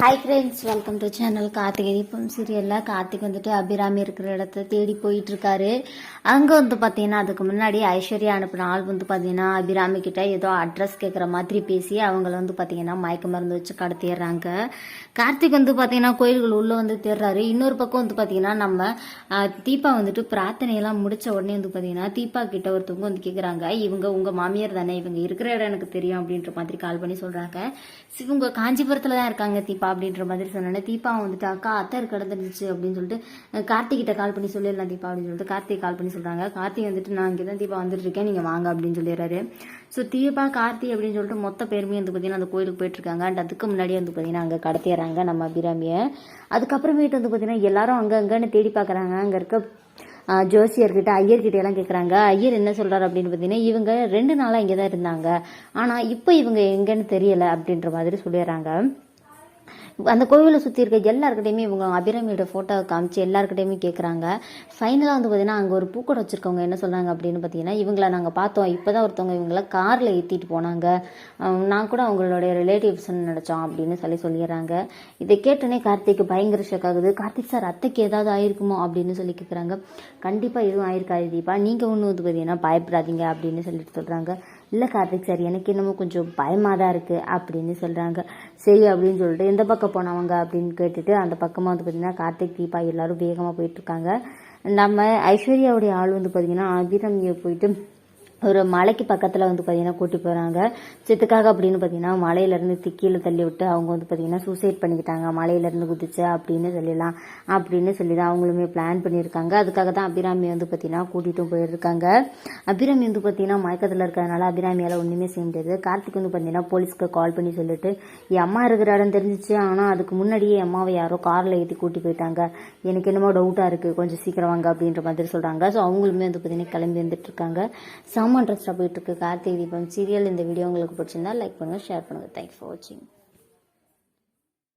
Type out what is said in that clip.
Hi friends welcome to channel Karthigai இப்போ சீரியலில் கார்த்திக் வந்துட்டு அபிராமி இருக்கிற இடத்த தேடி போயிட்டுருக்காரு. அங்கே வந்து பார்த்தீங்கன்னா அதுக்கு முன்னாடி ஐஸ்வர்யா அனுப்பின ஆள் வந்து பார்த்தீங்கன்னா அபிராமி கிட்ட ஏதோ அட்ரஸ் கேட்குற மாதிரி பேசி அவங்கள வந்து பார்த்தீங்கன்னா மயக்க மருந்து வச்சு கடத்திடுறாங்க. கார்த்திக் வந்து பார்த்தீங்கன்னா கோயில்கள் உள்ளே வந்து தேடுறாரு. இன்னொரு பக்கம் வந்து பார்த்தீங்கன்னா நம்ம தீபா வந்துட்டு பிரார்த்தனையெல்லாம் முடிச்ச உடனே வந்து பார்த்தீங்கன்னா தீபா கிட்ட ஒருத்தவங்க வந்து கேட்குறாங்க இவங்க உங்கள் மாமியார் தானே இவங்க இருக்கிற இடம் எனக்கு தெரியும் அப்படின்ற மாதிரி கால் பண்ணி சொல்கிறாங்க இவங்க காஞ்சிபுரத்தில் தான் இருக்காங்க தீபா. அப்படின்ற மாதிரி சொன்னோன்னே தீபா வந்துட்டு அக்கா அத்தர் கிடந்துருச்சு அப்படின்னு சொல்லிட்டு அஹ், கிட்ட கால் பண்ணி சொல்லிடலாம் தீபா அப்படின்னு சொல்லிட்டு கார்த்திக் கால் பண்ணி சொல்கிறாங்க கார்த்திக் வந்துட்டு நான் இங்கே தான் தீபா வந்துட்டு இருக்கேன் நீங்கள் வாங்க அப்படின்னு சொல்லிடுறாரு. ஸோ தீபா கார்த்தி அப்படின்னு சொல்லிட்டு மொத்த பேருமே வந்து பார்த்தீங்கன்னா அந்த கோயிலுக்கு போயிட்டு இருக்காங்க. அண்ட் அதுக்கு முன்னாடி வந்து பார்த்தீங்கன்னா அங்கே கடத்திடுறாங்க நம்ம அபிராமியை. அதுக்கப்புறமேட்டு வந்து பார்த்தீங்கன்னா எல்லாரும் அங்கே அங்கேன்னு தேடி பார்க்குறாங்க அங்கே இருக்க ஜோசியர்கிட்ட ஐயர்கிட்ட எல்லாம் கேட்குறாங்க ஐயர் என்ன சொல்கிறார் அப்படின்னு பார்த்தீங்கன்னா இவங்க ரெண்டு நாளாக இங்கே தான் இருந்தாங்க. ஆனால் இப்போ இவங்க எங்கேன்னு தெரியலை அப்படின்ற மாதிரி சொல்லிடுறாங்க. அந்த கோவிலை சுற்றி இருக்க எல்லாருக்கிட்டையுமே இவங்க அபிராமியோட ஃபோட்டோ காமிச்சு எல்லாருக்கிட்டையுமே கேட்குறாங்க ஃபைனலாக வந்து பார்த்தீங்கன்னா அங்கே ஒரு பூக்கடை வச்சுருக்கவங்க என்ன சொல்கிறாங்க அப்படின்னு பார்த்தீங்கன்னா இவங்கள நாங்கள் பார்த்தோம். இப்போ தான் ஒருத்தவங்க இவங்கள காரில் ஏற்றிட்டு போனாங்க. நான் கூட அவங்களுடைய ரிலேட்டிவ்ஸ்னு நினச்சோம் அப்படின்னு சொல்லி சொல்லிடுறாங்க. இதை கேட்டோன்னே கார்த்திக் பயங்கர ஷாக் ஆகுது. கார்த்திக் சார் அத்தைக்கு ஏதாவது ஆயிருக்குமோ அப்படின்னு சொல்லி கேட்குறாங்க கண்டிப்பாக எதுவும் ஆயிருக்காது தீபா. நீங்கள் ஒன்றும் வந்து பார்த்தீங்கன்னா பயப்படாதீங்க அப்படின்னு சொல்லிட்டு சொல்கிறாங்க இல்லை கார்த்திக் சார் எனக்கு என்னமோ கொஞ்சம் பயமாக தான் இருக்குது அப்படின்னு சொல்கிறாங்க சரி அப்படின்னு சொல்லிட்டு எந்த பக்கம் போனவங்க அப்படின்னு கேட்டுட்டு அந்த பக்கமாக வந்து பார்த்தீங்கன்னா கார்த்திக் தீபா எல்லாரும் வேகமாக போயிட்டுருக்காங்க நம்ம ஐஸ்வர்யாவுடைய ஆள் வந்து பார்த்தீங்கன்னா அபிரமியை போயிட்டு ஒரு மலைக்கு பக்கத்தில் வந்து பார்த்தீங்கன்னா கூட்டி போகிறாங்க சித்துக்காக அப்படின்னு பார்த்தீங்கன்னா மலையிலேருந்து திக்கியில் தள்ளி விட்டு அவங்க வந்து பார்த்தீங்கன்னா சூசைட் பண்ணிக்கிட்டாங்க. மலையிலேருந்து குதிச்சு அப்படின்னு சொல்லிடலாம். அப்படின்னு சொல்லி தான் அவங்களுமே பிளான் பண்ணியிருக்காங்க. அதுக்காக தான் அபிராமி வந்து பார்த்தீங்கன்னா கூட்டிகிட்டும் போயிருக்காங்க. அபிராமி வந்து பார்த்தீங்கன்னா மயக்கத்தில் இருக்கிறதுனால அபிராமியால் ஒன்றுமே செய்ய முடியாது. கார்த்திக் வந்து பார்த்தீங்கன்னா போலீஸ்க்கு கால் பண்ணி சொல்லிட்டு என் அம்மா இருக்கிற இடம் தெரிஞ்சிச்சு. ஆனால் அதுக்கு முன்னாடியே அம்மாவை யாரோ காரில் ஏற்றி கூட்டி போயிட்டாங்க. எனக்கு என்னமோ டவுட்டாக இருக்குது கொஞ்சம் சீக்கிரம் வாங்க. அப்படின்ற மாதிரி சொல்கிறாங்க ஸோ அவங்களுமே வந்து பார்த்தீங்கன்னா கிளம்பி வந்துட்டு இருக்காங்க. செம்ம ட்ரெஸ்ட்டாக போயிட்டுருக்கு கார்த்திக் தீபம் சீரியல் இந்த வீடியோ உங்களுக்கு பிடிச்சிருந்தா லைக் பண்ணுங்கள் ஷேர் பண்ணுங்கள் தேங்க்ஸ் ஃபார் வாட்சிங்